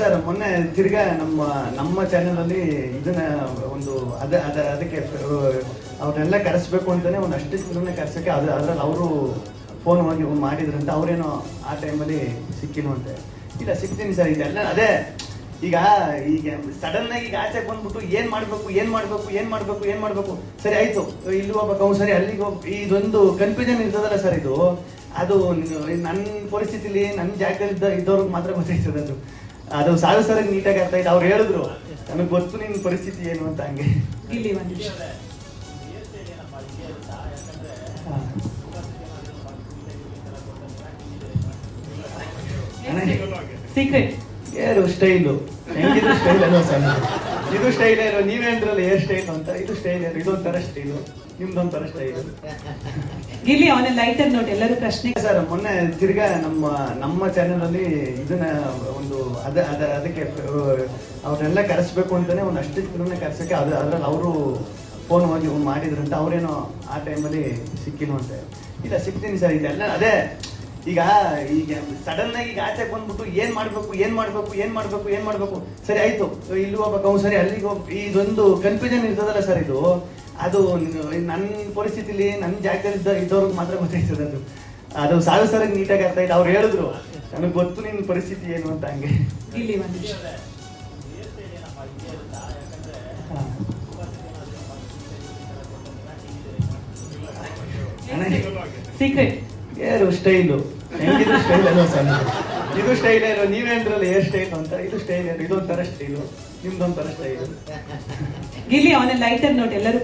Sir ಮೊನ್ನೆ ತಿರ್ಗಾ ನಮ್ಮ ನಮ್ಮ ಚಾನೆಲ್ ಅಲ್ಲಿ ಇದನ್ನ ಒಂದು ಅದ ಅದ, ಅದಕ್ಕೆ ಅವ್ರನ್ನೆಲ್ಲ ಕರೆಸ್ಬೇಕು ಅಂತಾನೆ ಒಂದು ಅಷ್ಟು ಜನರನ್ನ ಕರೆಸಕ್ಕೆ ಅದು, ಅದ್ರಲ್ಲಿ ಅವರು ಫೋನ್ ಹೋಗಿ ಅಂತ ಅವ್ರೇನೋ ಆ ಟೈಮಲ್ಲಿ ಸಿಕ್ಕಿಲ್ವಂತೆ ಇಲ್ಲ ಸಿಗ್ತೀನಿ ಸರ್ ಇದೆಲ್ಲ ಅದೇ, ಈಗ ಈಗ ಸಡನ್ ಆಗಿ ಈಗ ಆಚೆಗೆ ಬಂದ್ಬಿಟ್ಟು ಏನ್ ಮಾಡ್ಬೇಕು ಏನ್ ಮಾಡ್ಬೇಕು ಏನ್ ಮಾಡ್ಬೇಕು ಏನ್ ಮಾಡ್ಬೇಕು? ಸರಿ, ಆಯ್ತು. ಇಲ್ಲಿ ಹೋಗ್ಬೇಕು ಸರಿ, ಅಲ್ಲಿಗೆ ಹೋಗ್, ಇದೊಂದು ಕನ್ಫ್ಯೂಷನ್ ಇರ್ತದಲ್ಲ ಸರ್ ಇದು. ಅದು ನನ್ನ ಪರಿಸ್ಥಿತಿಲಿ ನನ್ನ ಜಾಗದಲ್ಲಿ ಇದ್ದ, ಇದ್ದವ್ರಿಗೆ ಮಾತ್ರ ಗೊತ್ತಾಯ್ತದ ಅದು. ಅದು ಸಾಲ ಸರಾಗಿ ನೀಟಾಗಿ ಅರ್ಥ ಆಯ್ತು. ಅವ್ರು ಹೇಳಿದ್ರು ನಮಗೆ ಗೊತ್ತು ನಿನ್ನ ಪರಿಸ್ಥಿತಿ ಏನು ಅಂತ ಹಂಗೆ. ಇಲ್ಲಿ ಒಂದು ಸೀಕ್ರೆಟ್ ಏರು ಸ್ಟೈಲು ಹೆಂಗಿದ್ರು ಸ್ಟೈಲ್ ಅಲ್ಲ ಸರ್? ಇದು ಸ್ಟೈಲ್ ಏನು? ನೀವೇ ಅಂದ್ರಲ್ಲ ಏರ್ ಸ್ಟೈಲ್ ಅಂತ. ಇದು ಸ್ಟೈಲ್ ಏನು? ಇದೊಂಥರ ಸ್ಟೈಲು ನಿಮ್ದೊಂಥರ ಸ್ಟೈಲು ಇಲ್ಲಿ ಅವನ ಲೈಟರ್ ನೋಟ್ ಎಲ್ಲರೂ ಪ್ರಶ್ನೆ ಸರ್ ಮೊನ್ನೆ ತಿರ್ಗಾ ನಮ್ಮ ನಮ್ಮ ಚಾನೆಲ್ ಅಲ್ಲಿ ಇದನ್ನ ಒಂದು ಅದ ಅದ ಅದಕ್ಕೆ ಅವ್ರನ್ನೆಲ್ಲ ಕರೆಸ್ಬೇಕು ಅಂತಾನೆ ಒಂದು ಅಷ್ಟು ಜನರನ್ನ ಕರೆಸಕ್ಕೆ ಅದು ಅದ್ರಲ್ಲಿ ಅವರು ಫೋನ್ ಹೋಗಿ ಮಾಡಿದ್ರಂತ ಅವ್ರೇನೋ ಆ ಟೈಮಲ್ಲಿ ಸಿಕ್ಕಿಲ್ವಂತೆ. ಇಲ್ಲ ಸಿಗ್ತೀನಿ ಸರ್ ಇದೆಲ್ಲ ಅದೇ ಈಗ ಈಗ ಸಡನ್ ಆಗಿ ಈಗ ಆಚೆಗೆ ಬಂದ್ಬಿಟ್ಟು ಏನ್ ಮಾಡ್ಬೇಕು ಏನ್ ಮಾಡ್ಬೇಕು ಏನ್ ಮಾಡ್ಬೇಕು ಏನ್ ಮಾಡ್ಬೇಕು? ಸರಿ ಆಯ್ತು. ಇಲ್ಲಿ ಹೋಗ್ಬೇಕು. ಅವ್ನು ಸರಿ ಅಲ್ಲಿಗೆ ಹೋಗಿ ಇದೊಂದು ಕನ್ಫ್ಯೂಷನ್ ಇರ್ತದಲ್ಲ ಸರ್ ಇದು. ಅದು ನನ್ನ ಪರಿಸ್ಥಿತಿಲಿ ನನ್ನ ಜಾಗದಲ್ಲಿ ಇದ್ದ ಇದ್ದವ್ರಿಗೆ ಮಾತ್ರ ಗೊತ್ತಾಯ್ತದೆ ಅದು. ಅದು ಸಾಲು ಸರಾಗಿ ನೀಟಾಗಿ ಅರ್ಥ ಆಯ್ತು. ಅವ್ರು ಹೇಳಿದ್ರು ನನಗೆ ಗೊತ್ತು ನಿನ್ನ ಪರಿಸ್ಥಿತಿ ಏನು ಅಂತ ಹಂಗೆ. ಇಲ್ಲಿ ಒಂದು ಸೀಕ್ರೆಟ್ ಏರು ಸ್ಟೈಲು ಹೆಂಗಿದ್ರು ಸ್ಟೈಲ್ ಏನೋ ಸಣ್ಣ. ಇದು ಸ್ಟೈಲ್ ಇರೋ ನೀವ್ ಅಂದ್ರಲ್ಲ ಏರ್ ಸ್ಟೈಲ್ ಅಂತ. ಇದು ಸ್ಟೈಲ್ ಇದೊಂಥರ ಸ್ಟೈಲು ನಿಮ್ದೊಂಥರ ಸ್ಟೈಲು ಇಲ್ಲಿ ಅವನ ಲೈಟರ್ ನೋಟ್ ಎಲ್ಲರೂ